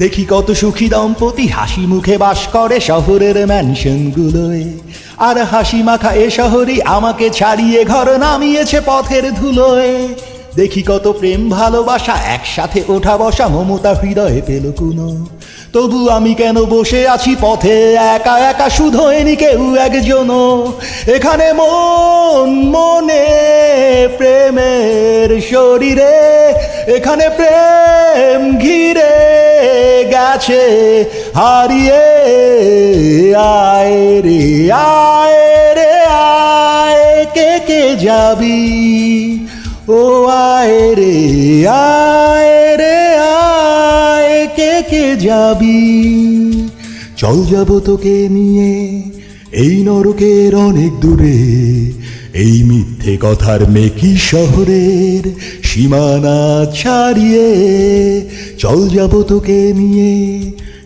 দেখি কত সুখী দম্পতি হাসি মুখে বাস করে শহরের ম্যানশনগুলোয় আর হাসি মাখা এ শহরই আমাকে ছাড়িয়ে ঘর নামিয়েছে পথের ধুলোয়। দেখি কত প্রেম ভালোবাসা একসাথে ওঠা বসা মমতা হৃদয়ে পেল কুনো। তবু আমি কেন বসে আছি পথে একা একা শুধু এনি কেউ একজন এখানে মন, মনে, প্রেমের শরীরে, এখানে প্রেম ঘিরে গেছে হারিয়ে আয় রে আয় রে, আয়, কে কে যাবি? ও আয় রে আয় রে, আয়, কে কে যাবি? চল যাব তোকে নিয়ে এই নরকের অনেক দূরে, এই মিথ্যে কথার মেকি শহরের সীমানা ছাড়িয়ে চল যাব তোকে নিয়ে।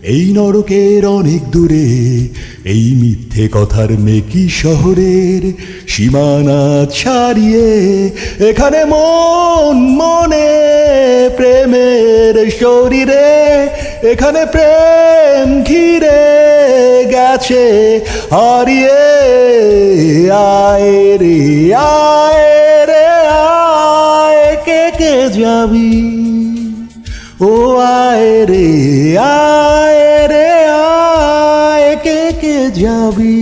এই নরকের অনেক দূরে, এই মিথ্যে কথার মেকি শহরের সীমানা ছাড়িয়ে, এখানে মন মনে প্রেমের শরীরে, এখানে প্রেম ঘিরে গেছে, হরিয়ে আয় রে আয় রে আয় কে কে যাবি? ও আয় রে আয় রে আয়, কে কে যাবি?